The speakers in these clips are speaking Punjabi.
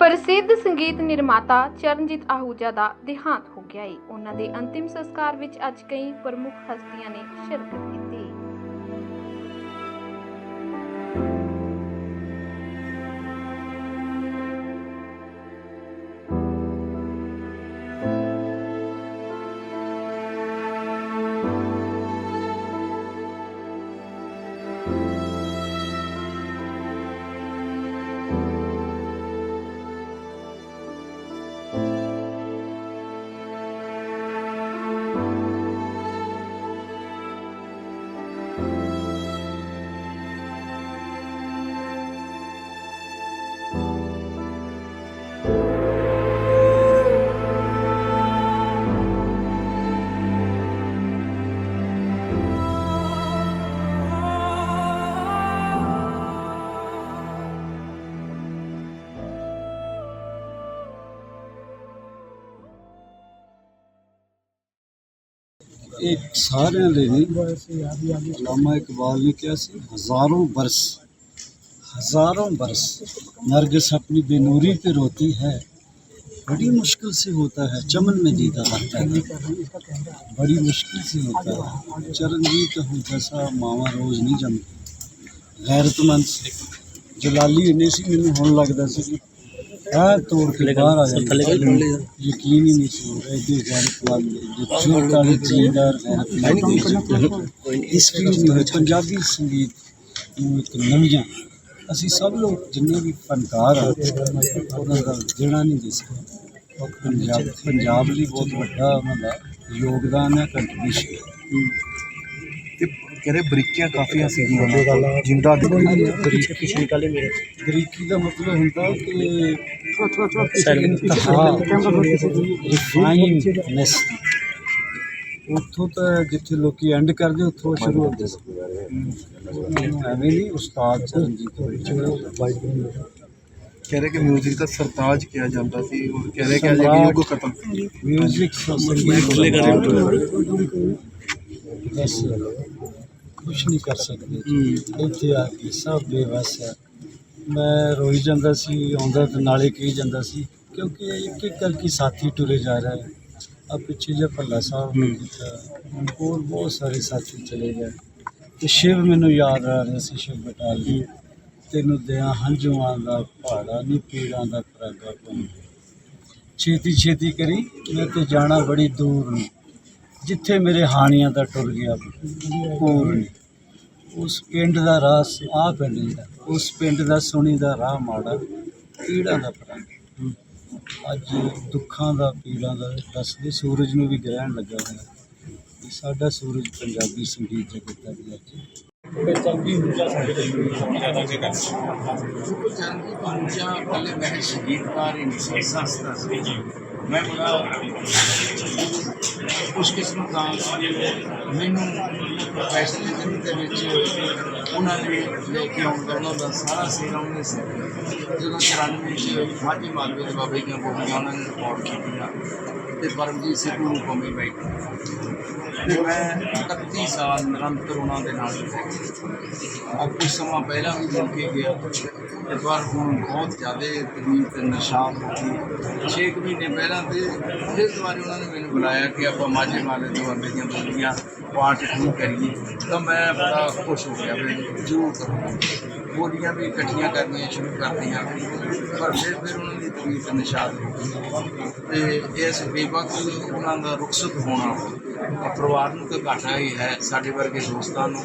ਪ੍ਰਸਿੱਧ ਸੰਗੀਤ ਨਿਰਮਾਤਾ ਚਰਨਜੀਤ ਆਹੂਜਾ ਦਾ ਦੇਹਾਂਤ ਹੋ ਗਿਆ ਹੈ ਉਹਨਾਂ ਦੇ ਅੰਤਿਮ ਸੰਸਕਾਰ ਵਿੱਚ ਅੱਜ ਕਈ ਪ੍ਰਮੁੱਖ ਹਸਤੀਆਂ ਨੇ ਸ਼ਿਰਕਤ ਕੀਤੀ। ਇਹ ਸਾਰਿਆਂ ਦੇ ਨਹੀਂ। ਅਲਾਮਾ ਇਕਬਾਲ ਨੇ ਕਿਹਾ ਸੀ हज़ारों बरस नरगिस अपनी बेनूरी पे रोती है बड़ी मुश्किल से होता है चमन में जीता लगता है बड़ी मुश्किल से होता है चरणजीत हम जैसा मावा रोज नहीं जमती गैरतमंद जलाली इन्हें सी मैं हूँ लगता सी ਆ ਤੋੜ ਕੇ ਬਾਹਰ ਆ ਜਾਂਦਾ। ਯਕੀਨ ਹੀ ਨਹੀਂ ਸੀ ਹੋ ਰਿਹਾ ਇਹਦੇ ਗੈਰਤਮੰਦ ਜੋ ਚੋਟ ਵਾਲੇ ਜੀਂਦਾਰ ਗੈਰਤਮੰਦ ਇਸ ਹੋਏ ਪੰਜਾਬੀ ਸੰਗੀਤ ਨੂੰ ਇੱਕ ਨਵੀਆਂ ਅਸੀਂ ਸਭ ਲੋਕ ਜਿੰਨੇ ਵੀ ਫਨਕਾਰ ਆ ਉਹਨਾਂ ਦਾ ਜਿਹੜਾ ਨਹੀਂ ਦਿਸ ਪੰਜਾਬ ਪੰਜਾਬ ਲਈ ਬਹੁਤ ਵੱਡਾ ਉਹਨਾਂ ਦਾ ਯੋਗਦਾਨ ਹੈ ਕੰਟਰੀਬਿਊਸ਼ਨ ਤੇ ਕਹਿੰਦੇ ਬਰੀਕੀਆਂ ਕਾਫੀ ਸੀਗੀਆਂ ਜਿੰਦਾ ਬਰੀਕੀ ਪਿਛਲੀ ਕਾਲੇ ਮੇਰੇ ਬਰੀਕੀ ਦਾ ਮਤਲਬ ਹੁੰਦਾ ਕਿ ਇੰਤਹਾ ਰਿਫਾਈਨਡਨੈਸ ਉੱਥੋਂ ਤਾਂ ਜਿੱਥੇ ਲੋਕੀ ਐਂਡ ਕਰਦੇ ਉੱਥੋਂ ਸ਼ੁਰੂ ਹੁੰਦੇ ਸੀ ਐਵੇਂ ਨਹੀਂ ਉਸਤਾਦ ਚਰਨਜੀਤ ਕਹਿੰਦੇ ਕਿ 뮤직 ਦਾ ਸਰਤਾਜ ਕਿਹਾ ਜਾਂਦਾ ਸੀ ਉਹ ਕਹਿੰਦੇ ਕਿ ਅਜੇ ਵੀ ਯੁੱਗ ਖਤਮ ਮਿਊਜ਼ਿਕ ਸੰਗੀਤ ਬਸ ਕੁਛ ਨਹੀਂ ਕਰ ਸਕਦੇ। ਇੱਥੇ ਆ ਕੇ ਸਭ ਬੇਵਸ ਹੈ ਮੈਂ ਰੋਈ ਜਾਂਦਾ ਸੀ ਆਉਂਦਾ ਤੇ ਨਾਲੇ ਕਹੀ ਜਾਂਦਾ ਸੀ ਕਿਉਂਕਿ ਇੱਕ ਇੱਕ ਕਰਕੇ ਸਾਥੀ ਟੁਰੇ ਜਾ ਰਿਹਾ ਹੈ ਆ ਪਿੱਛੇ ਜੇ ਭੱਲਾ ਸਾਹਿਬ ਨੇ ਕੀਤਾ। ਹੋਰ ਬਹੁਤ ਸਾਰੇ ਸਾਥੀ ਚਲੇ ਗਏ। ਤੇ ਸ਼ਿਵ ਮੈਨੂੰ ਯਾਦ ਆ ਰਿਹਾ ਸੀ ਸ਼ਿਵ ਬਟਾਲੀ ਤੈਨੂੰ ਦਿਆਂ ਹੰਝੂਆਂ ਦਾ ਪਹਾੜਾ ਨਹੀਂ ਪੀੜਾਂ ਦਾ ਪਰਾਗਾ ਪਉਂ ਛੇਤੀ ਛੇਤੀ ਕਰੀ ਮੈਂ ਤੇ ਜਾਣਾ ਬੜੀ ਦੂਰ ਨੂੰ। ਜਿੱਥੇ ਮੇਰੇ ਹਾਣੀਆਂ ਦਾ ਟੁਰ ਗਿਆ ਪੂਰਨ। ਉਸ ਪਿੰਡ ਦਾ ਰਾਸ ਆ ਪਿੰਡ ਦਾ ਉਸ ਪਿੰਡ ਦਾ ਸੁਣੀ ਦਾ ਰਾਹ ਮਾੜਾ ਪੀੜਾਂ ਦਾ ਪਰਾਗਾ ਅੱਜ ਦੁੱਖਾਂ ਦਾ ਪੀੜਾਂ ਦਾ ਦੱਸਦੇ ਸੂਰਜ ਨੂੰ ਵੀ ਗ੍ਰਹਿਣ ਲੱਗਾ ਹੋਇਆ। ਇਹ ਸਾਡਾ ਸੂਰਜ ਪੰਜਾਬੀ ਸੰਗੀਤ ਜਗਤ ਦਾ ਵੀ ਅੱਜ। ਚੰਗੀ ਪਹੁੰਚਾ ਪਹਿਲੇ ਮੈਂ ਸੰਗੀਤਕਾਰ ਹੀ ਨਹੀਂ ਸੀ। ਸੰਸਥਾ ਸੀ ਮੈਂ ਬੜਾ ਖੁਸ਼ਕਿਸਮਤ ਹਾਂ ਮੈਨੂੰ ਪ੍ਰੋਫੈਸ਼ਨਲਿਜ਼ਮ ਦੇ ਵਿੱਚ ਉਹਨਾਂ ਨੇ ਲੈ ਕੇ ਆਉਣ ਦਾ ਉਹਨਾਂ ਦਾ ਸਾਰਾ ਸੇਰਾ ਉਹਨੇ ਸੀ ਜਦੋਂ 94 ਵਿੱਚ ਮਾਝੀ ਮਾਲਵੇ ਦੇ ਬਾਬੇ ਦੀਆਂ ਬੋਲੀਆਂ, ਉਹਨਾਂ ਨੇ ਰਿਕਾਰਡ ਕੀਤੀਆਂ ਤੇ ਪਰਮਜੀਤ ਸਿੱਧੂ ਨੂੰ ਕਮੀ ਬੈਠ ਤੇ ਮੈਂ 31 ਸਾਲ ਨਿਰੰਤਰ ਉਹਨਾਂ ਦੇ ਨਾਲ ਰਿਹਾ ਅੱਜ ਕੁਝ ਸਮਾਂ ਪਹਿਲਾਂ ਵੀ ਮਿਲ ਕੇ ਗਿਆ, ਤੇ ਵਾਰ ਹੁਣ ਬਹੁਤ ਜ਼ਿਆਦਾ ਤਕਲੀਫ ਤੇ ਨਿਸ਼ਾਨ ਹੋ ਗਈ। ਛੇ ਕੁ ਮਹੀਨੇ ਪਹਿਲਾਂ ਤੇ ਫਿਰ ਦੁਬਾਰਾ ਉਹਨਾਂ ਨੇ ਮੈਨੂੰ ਬੁਲਾਇਆ ਕਿ ਆਪਾਂ ਮਾਝੇ ਮਾਲੇ ਦੇ ਬਾਬੇ ਦੀਆਂ ਬੋਲੀਆਂ ਪਾਠ ਸ਼ੁਰੂ ਕਰੀਏ ਤਾਂ ਮੈਂ ਬੜਾ ਖੁਸ਼ ਹੋ ਗਿਆ ਵੀ ਜ਼ਰੂਰ ਕਰਾਂਗਾ। ਬੋਲੀਆਂ ਵੀ ਇਕੱਠੀਆਂ ਕਰਨੀਆਂ ਸ਼ੁਰੂ ਕਰਤੀਆਂ ਪਰ ਫਿਰ ਫਿਰ ਉਹਨਾਂ ਦੀ ਤਕਲੀਫ ਤੇ ਨਿਸ਼ਾਨ ਹੋ ਗਈ ਤੇ ਇਸ ਬੇਵਕਤ ਉਹਨਾਂ ਦਾ ਰੁਖਸਤ ਹੋਣਾ ਪਰਿਵਾਰ ਨੂੰ ਤਾਂ ਘਾਟਾ ਹੀ ਹੈ ਸਾਡੇ ਵਰਗੇ ਦੋਸਤਾਂ ਨੂੰ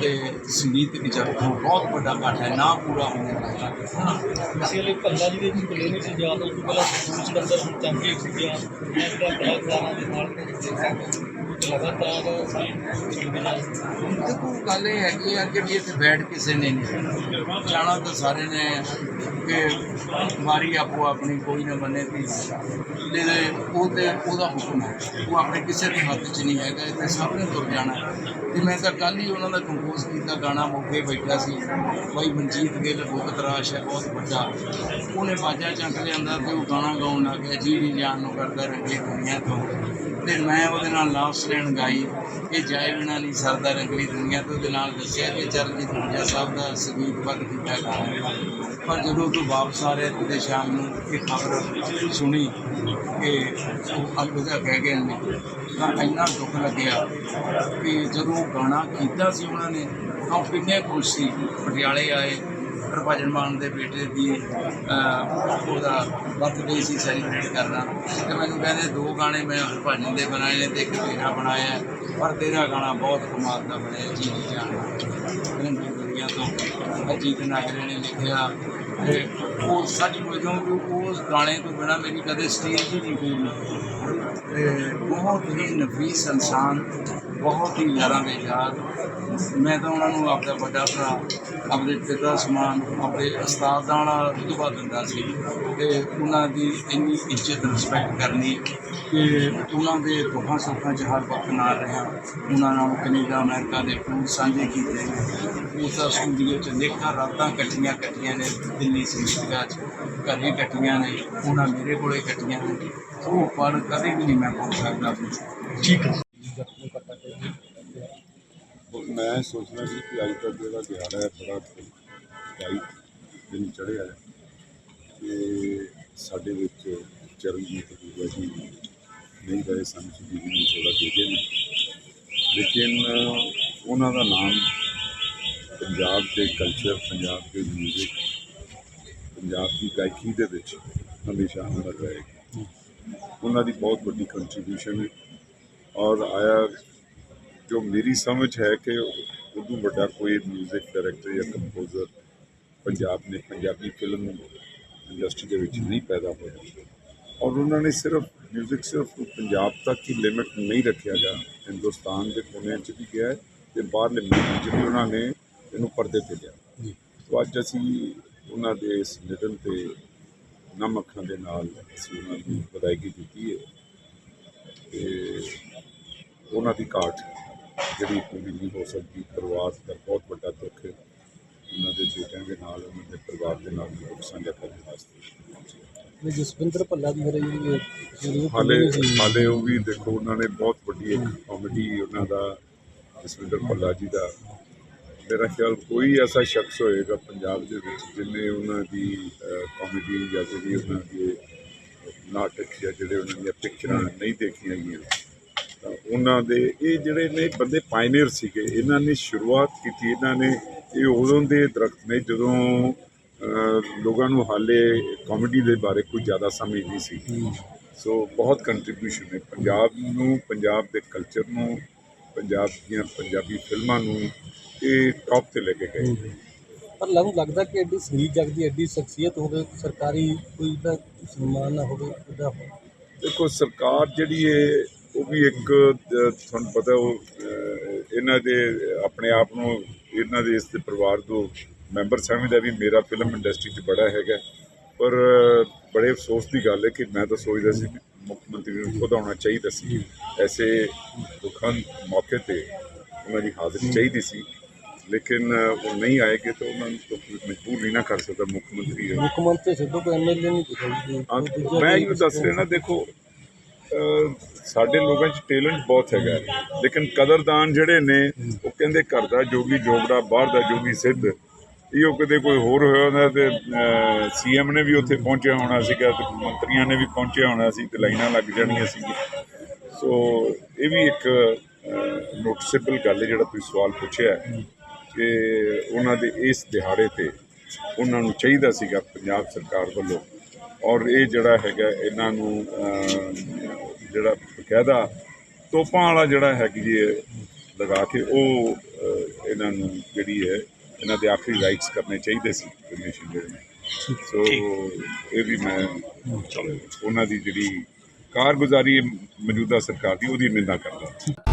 ਤੇ ਸੰਗੀਤ ਵਿੱਚ ਬਹੁਤ ਵੱਡਾ ਘਾਟਾ ਹੈ ਨਾ ਪੂਰਾ ਹੋਣ ਦਾ ਇਸੇ ਲਈ ਭੱਲਾ ਜੀ ਦੇ ਵਿੱਚ ਕੋਲੇ ਨਹੀਂ ਸੀ ਜਾਂਦਾ ਉਸ ਤੋਂ ਪਹਿਲਾਂ ਸੂਰਜ ਸਿਕੰਦਰ ਹੁਣ ਚੰਗੇ ਸੀ ਗਿਆ ਮੈਂ ਜਿਹੜਾ ਕਲਾਕਾਰਾਂ ਦੇ ਨਾਲ ਲਗਾਤਾਰ ਸਾਈਂ ਦੇਖੋ ਗੱਲ ਇਹ ਹੈਗੀ ਆ ਕਿ ਵੀ ਇੱਥੇ ਬੈਠ ਕਿਸੇ ਨੇ ਨਹੀਂ। ਜਾਣਾ ਤਾਂ ਸਾਰੇ ਨੇ ਕਿ ਮਾਰੀ ਆਪੋ ਆਪਣੀ, ਕੋਈ ਨਾ ਬਣੇ ਵੀ ਲੈ ਉਹ ਤੇ ਉਹਦਾ ਹੁਕਮ ਹੈ। ਉਹ ਆਪਣੇ ਕਿਸੇ ਦੇ ਹੱਥ 'ਚ ਨਹੀਂ ਹੈਗਾ ਇੱਥੇ ਸਭ ਨੇ ਤੁਰ ਜਾਣਾ ਹੈ। ਤੇ ਮੈਂ ਤਾਂ ਕੱਲ ਹੀ ਉਹਨਾਂ ਦਾ ਕੰਪੋਜ਼ ਕੀਤਾ, ਗਾਣਾ ਮੌਕੇ ਬੈਠਾ ਸੀ। ਬਾਈ ਮਨਜੀਤ ਗਿੱਲ ਬਹੁਤ ਤਰਾਸ਼ ਹੈ, ਬਹੁਤ ਵੱਡਾ। ਉਹਨੇ ਬਾਜਾ ਚੱਕ ਲਿਆਂਦਾ ਤੇ ਉਹ ਗਾਣਾ ਗਾਉਣ ਲੱਗ ਗਿਆ ਜੀ ਦੀ ਜਾਨ ਨੂੰ ਕਰਦਾ ਰੰਗੇ ਦੁਨੀਆ ਤੋਂ। ਤੇ ਮੈਂ ਉਹਦੇ ਨਾਲ ਲਾਸ ਲੈਣ ਗਾਈ। ਇਹ ਜਾਏ ਬਿਨਾ ਨਹੀਂ ਸਰਦਾ ਰੰਗਲੀ ਦੁਨੀਆ ਤੋਂ ਉਹਦੇ ਨਾਲ ਦੱਸਿਆ ਕਿ ਚਰਨਜੀਤ ਮੁੰਡਿਆ ਸਾਹਿਬ ਦਾ ਸੰਗੀਤ ਵੱਧ ਕੀਤਾ ਗਾਣਾ ਪਰ ਜਦੋਂ ਤੋਂ ਵਾਪਸ ਆ ਰਿਹਾ ਤੇ ਸ਼ਾਮ ਨੂੰ ਇਹ ਖਬਰ ਸੁਣੀ ਕਿ ਉਹ ਅਲਵਿਦਾ ਕਹਿ ਗਏ ਨੇ, ਤਾਂ ਇੰਨਾ ਦੁੱਖ ਲੱਗਿਆ ਕਿ ਜਦੋਂ ਉਹ ਗਾਣਾ ਕੀਤਾ ਸੀ ਉਹਨਾਂ ਨੇ, ਤਾਂ ਉਹ ਕਿੰਨੇ ਖੁਸ਼ ਸੀ। ਪਟਿਆਲੇ ਆਏ ਹਰਭਜਨ ਮਾਨ ਦੇ ਬੇਟੇ ਦੀ ਉਹਦਾ ਬਰਥਡੇ ਸੀ ਸੈਲੀਬ੍ਰੇਟ ਕਰਨਾ। ਤੇ ਮੈਨੂੰ ਕਹਿੰਦੇ, ਦੋ ਗਾਣੇ ਮੈਂ ਹਰਭਜਨ ਦੇ ਬਣਾਏ ਨੇ, ਤੇ ਇੱਕ ਤੇਰਾ ਬਣਾਇਆ ਪਰ ਤੇਰਾ ਗਾਣਾ ਬਹੁਤ ਕਮਾਲ ਦਾ ਬਣਿਆ ਜੀ ਜੀ ਜਾਨ ਰੰਗੀ ਦੁਨੀਆ ਤੋਂ ਅਜੀਤ ਨਾਗਰੇ ਨੇ ਲਿਖਿਆ ਤੇ ਉਹ ਸੱਚ ਸੱਚਮੁੱਚ ਕਿਉਂਕਿ ਉਸ ਗਾਣੇ ਤੋਂ ਬਿਨਾ ਮੇਰੀ ਕਦੇ ਸਟੇਜ ਹੀ ਨਹੀਂ ਹੋਈ ਤੇ ਬਹੁਤ ਹੀ ਨਫੀਸ ਇਨਸਾਨ, ਬਹੁਤ ਹੀ ਯਾਰਾਂ ਦੇ ਯਾਰ। ਮੈਂ ਤਾਂ ਉਹਨਾਂ ਨੂੰ ਆਪਦਾ ਵੱਡਾ ਭਰਾ ਆਪਣੇ ਪਿਤਾ ਸਮਾਨ ਆਪਣੇ ਉਸਤਾਦਾਂ ਨਾਲ ਰੁਤਬਾ ਦਿੰਦਾ ਸੀ। ਤੇ ਉਹਨਾਂ ਦੀ ਇੰਨੀ ਇੱਜ਼ਤ ਰਿਸਪੈਕਟ ਕਰਨੀ ਕਿ ਉਹਨਾਂ ਦੇ ਦੁੱਖਾਂ ਸੁੱਖਾਂ 'ਚ ਹਰ ਵਕਤ ਨਾਲ ਰਿਹਾ। ਉਹਨਾਂ ਨਾਲ ਕੈਨੇਡਾ ਅਮਰੀਕਾ ਦੇ ਟੂਰ ਸਾਂਝੇ ਕੀਤੇ ਉਸ ਦਾ ਸਟੂਡੀਓ 'ਚ ਲੇਖਾਂ ਰਾਤਾਂ ਕੱਟੀਆਂ ਕੱਟੀਆਂ ਨੇ ਦਿੱਲੀ ਸੰਗੀਤਗਾਹ 'ਚ ਘਰੇ ਕੱਟੀਆਂ ਨੇ ਉਹਨਾਂ ਮੇਰੇ ਕੋਲੇ ਕੱਟੀਆਂ ਨੇ। ਉਹ ਪਲ ਕਦੇ ਵੀ ਨਹੀਂ ਮੈਂ ਭੁੱਲ ਸਕਦਾ ਠੀਕ ਹੈ ਮੈਂ ਸੋਚਦਾ ਸੀ ਕਿ ਅੱਜ ਤੱਕ ਜਿਹੜਾ ਦਿਹਾੜਾ ਹੈ ਬੜਾ ਕਾਈ ਦਿਨ ਚੜ੍ਹਿਆ ਹੈ। ਕਿ ਸਾਡੇ ਵਿੱਚ ਚਰਨਜੀਤ ਜੀ ਨਹੀਂ ਗਏ ਸਨ, ਸ਼੍ਰੀ ਜੀ ਨੂੰ ਥੋੜਾ ਦੇ ਗਏ ਨੇ ਲੇਕਿਨ, ਉਹਨਾਂ ਦਾ ਨਾਮ ਪੰਜਾਬ ਦੇ ਕਲਚਰ ਪੰਜਾਬ ਦੇ ਮਿਊਜ਼ਿਕ ਪੰਜਾਬ ਦੀ ਗਾਇਕੀ ਦੇ ਵਿੱਚ ਹਮੇਸ਼ਾ ਅਮਰ ਰਹੇਗੀ ਉਹਨਾਂ ਦੀ ਬਹੁਤ ਵੱਡੀ ਕੰਟਰੀਬਿਊਸ਼ਨ ਹੈ ਔਰ ਆਇਆ ਜੋ ਮੇਰੀ ਸਮਝ ਹੈ ਕਿ ਉਦੋਂ ਵੱਡਾ ਕੋਈ ਮਿਊਜ਼ਿਕ ਡਾਇਰੈਕਟਰ ਜਾਂ ਕੰਪੋਜ਼ਰ ਪੰਜਾਬ ਨੇ ਪੰਜਾਬੀ ਫਿਲਮ ਇੰਡਸਟਰੀ ਦੇ ਵਿੱਚ ਨਹੀਂ ਪੈਦਾ ਹੋਇਆ। ਔਰ ਉਹਨਾਂ ਨੇ ਸਿਰਫ 뮤직 ਸਿਰਫ ਪੰਜਾਬ ਤੱਕ ਹੀ ਲਿਮਿਟ ਨਹੀਂ ਰੱਖਿਆ ਗਿਆ। ਹਿੰਦੁਸਤਾਨ ਦੇ ਕੋਨੇ 'ਚ ਵੀ ਗਿਆ ਤੇ ਬਾਹਰਲੇ ਮੁਲਕ 'ਚ ਵੀ ਉਹਨਾਂ ਨੇ ਇਹਨੂੰ ਪਰਦੇ ਤੇ ਲਿਆ। ਸੋ ਅੱਜ ਅਸੀਂ ਉਹਨਾਂ ਦੇ ਇਸ ਨਿਧਨ ਤੇ ਨਮ ਅੱਖਾਂ ਦੇ ਨਾਲ ਅਸੀਂ ਉਹਨਾਂ ਨੂੰ ਵਧਾਈ ਦਿੱਤੀ ਹੈ ਤੇ ਉਹਨਾਂ ਦੀ ਘਾਟ ਜਿਹੜੀ ਪੂਰੀ ਨਹੀਂ ਹੋ ਸਕਦੀ ਪਰਿਵਾਰ ਦਾ ਬਹੁਤ ਵੱਡਾ ਦੁੱਖ ਹੈ। ਉਹਨਾਂ ਦੇ ਬੇਟਿਆਂ ਦੇ ਨਾਲ ਉਹਨਾਂ ਦੇ ਪਰਿਵਾਰ ਦੇ ਨਾਲ ਦੁੱਖ ਸਾਂਝਾ ਕਰਨ ਵਾਸਤੇ ਜਸਵਿੰਦਰ ਭੱਲਾ ਦੀ ਹੈ ਜਿਹੜੀ ਹਾਲੇ ਹਾਲੇ ਉਹ ਵੀ ਦੇਖੋ ਉਹਨਾਂ ਨੇ ਬਹੁਤ ਵੱਡੀ ਇੱਕ ਕਾਮੇਡੀ ਉਹਨਾਂ ਦਾ ਜਸਵਿੰਦਰ ਭੱਲਾ ਜੀ ਦਾ। ਮੇਰਾ ਖਿਆਲ ਕੋਈ ਐਸਾ ਸ਼ਖਸ ਹੋਏਗਾ ਪੰਜਾਬ ਦੇ ਵਿੱਚ ਜਿਨੇ ਉਹਨਾਂ ਦੀ ਕਾਮੇਡੀ ਜਾਂ ਜਿਹੜੀ ਉਹਨਾਂ ਦੀ ਨਾਟਕ ਜਾਂ ਜਿਹੜੇ ਉਹਨਾਂ ਦੀਆਂ ਪਿਕਚਰਾਂ ਨਹੀਂ ਦੇਖੀਆਂ ਗਈਆਂ। ਤਾਂ ਉਹਨਾਂ ਦੇ ਇਹ ਜਿਹੜੇ ਨੇ ਬੰਦੇ ਪਾਇਨੀਅਰ ਸੀਗੇ ਇਹਨਾਂ ਨੇ ਸ਼ੁਰੂਆਤ ਕੀਤੀ ਇਹਨਾਂ ਨੇ ਇਹ ਉਦੋਂ ਦੇ ਦਰਖਤ ਨੇ ਜਦੋਂ ਲੋਕਾਂ ਨੂੰ ਹਾਲੇ ਕਾਮੇਡੀ ਦੇ ਬਾਰੇ ਕੋਈ ਜ਼ਿਆਦਾ ਸਮਝ ਨਹੀਂ ਸੀ। ਸੋ ਬਹੁਤ ਕੰਟਰੀਬਿਊਸ਼ਨ ਹੈ ਪੰਜਾਬ ਨੂੰ ਪੰਜਾਬ ਦੇ ਕਲਚਰ ਨੂੰ ਪੰਜਾਬ ਦੀਆਂ ਪੰਜਾਬੀ ਫਿਲਮਾਂ ਨੂੰ ਇਹ ਟੌਪ ਤੇ ਲੈ ਕੇ ਗਏ। ਪਰ ਲੱਗੂ ਲੱਗਦਾ ਕਿ ਐਡੀ ਸੰਗੀਤ ਜਗ ਦੀ ਐਡੀ ਸ਼ਖਸੀਅਤ ਹੋਵੇ ਸਰਕਾਰੀ ਕੋਈ ਦਾ ਸਨਮਾਨ ਨਾ ਹੋਵੇ ਉਹਦਾ ਦੇਖੋ ਸਰਕਾਰ ਜਿਹੜੀ ਹੈ ਉਹ ਵੀ ਇੱਕ ਤੁਹਾਨੂੰ ਪਤਾ ਉਹ ਇਹਨਾਂ ਦੇ ਆਪਣੇ ਆਪ ਨੂੰ ਇਹਨਾਂ ਦੇ ਇਸ ਦੇ ਪਰਿਵਾਰ ਤੋਂ ਮੈਂਬਰ ਸਮਝਦਾ ਵੀ ਮੇਰਾ ਫਿਲਮ ਇੰਡਸਟਰੀ 'ਚ ਬੜਾ ਹੈਗਾ। ਪਰ ਬੜੇ ਅਫਸੋਸ ਦੀ ਗੱਲ ਹੈ ਕਿ ਮੈਂ ਤਾਂ ਸੋਚਦਾ ਸੀ ਮੁੱਖ ਮੰਤਰੀ ਨੂੰ ਖੁਦ ਆਉਣਾ ਚਾਹੀਦਾ ਸੀ। ਐਸੇ ਦੁੱਖਾਂ ਮੌਕੇ ਤੇ ਉਹਨਾਂ ਦੀ ਹਾਜ਼ਰੀ ਚਾਹੀਦੀ ਸੀ। ਲੇਕਿਨ ਉਹ ਨਹੀਂ ਆਏਗੇ ਤਾਂ ਉਹਨਾਂ ਨੂੰ ਮਜਬੂਰ ਨਹੀਂ ਨਾ ਕਰ ਸਕਦਾ ਮੁੱਖ ਮੰਤਰੀ। ਮੁੱਖ ਮੰਤਰੀ ਸਿੱਧੂ ਕੋ ਐਮਐਲਏ ਨਹੀਂ ਮੈਂ ਇਹ ਦੱਸ ਰਿਹਾ ਨਾ ਦੇਖੋ ਸਾਡੇ ਲੋਕਾਂ 'ਚ ਟੈਲੈਂਟ ਬਹੁਤ ਹੈਗਾ ਲੇਕਿਨ ਕਦਰਦਾਨ ਜਿਹੜੇ ਨੇ, ਉਹ ਕਹਿੰਦੇ ਘਰ ਦਾ ਜੋਗੀ ਜੋਗੜਾ ਬਾਹਰ ਦਾ ਜੋਗੀ ਸਿੱਧ। ਇਹੋ ਕਿਤੇ ਕੋਈ ਹੋਰ ਹੋਇਆ ਹੁੰਦਾ ਤੇ ਸੀਐਮ ਨੇ ਵੀ ਉੱਥੇ ਪਹੁੰਚਿਆ ਹੋਣਾ ਸੀਗਾ ਤੇ ਮੰਤਰੀਆਂ ਨੇ ਵੀ ਪਹੁੰਚਿਆ ਹੋਣਾ ਸੀ ਤੇ ਲਾਈਨਾਂ ਲੱਗ ਜਾਣੀਆਂ ਸੀ ਸੋ ਇਹ ਵੀ ਇੱਕ ਨੋਟਿਸੇਬਲ ਗੱਲ ਹੈ ਜਿਹੜਾ ਤੁਸੀਂ ਸਵਾਲ ਪੁੱਛਿਆ ਕਿ ਉਹਨਾਂ ਦੇ ਇਸ ਦਿਹਾੜੇ ਤੇ ਉਹਨਾਂ ਨੂੰ ਚਾਹੀਦਾ ਸੀਗਾ ਪੰਜਾਬ ਸਰਕਾਰ ਵੱਲੋਂ। ਔਰ ਇਹ ਜਿਹੜਾ ਹੈਗਾ, ਇਹਨਾਂ ਨੂੰ ਜਿਹੜਾ ਬਕਾਇਦਾ ਤੋਪਾਂ ਵਾਲਾ ਜਿਹੜਾ ਹੈਗੀ ਜੀ ਇਹ ਲਗਾ ਕੇ ਉਹ ਇਹਨਾਂ ਨੂੰ ਜਿਹੜੀ ਹੈ ਇਹਨਾਂ ਦੇ ਆਖਰੀ ਰਾਈਟਸ ਕਰਨੇ ਚਾਹੀਦੇ ਸੀ ਕਮਿਸ਼ਨ ਜਿਹੜੇ ਨੇ। ਸੋ ਇਹ ਵੀ ਮੈਂ ਉਹਨਾਂ ਦੀ ਜਿਹੜੀ ਕਾਰਗੁਜ਼ਾਰੀ ਹੈ ਮੌਜੂਦਾ ਸਰਕਾਰ ਦੀ ਉਹਦੀ ਨਿੰਦਾ ਕਰਦਾ।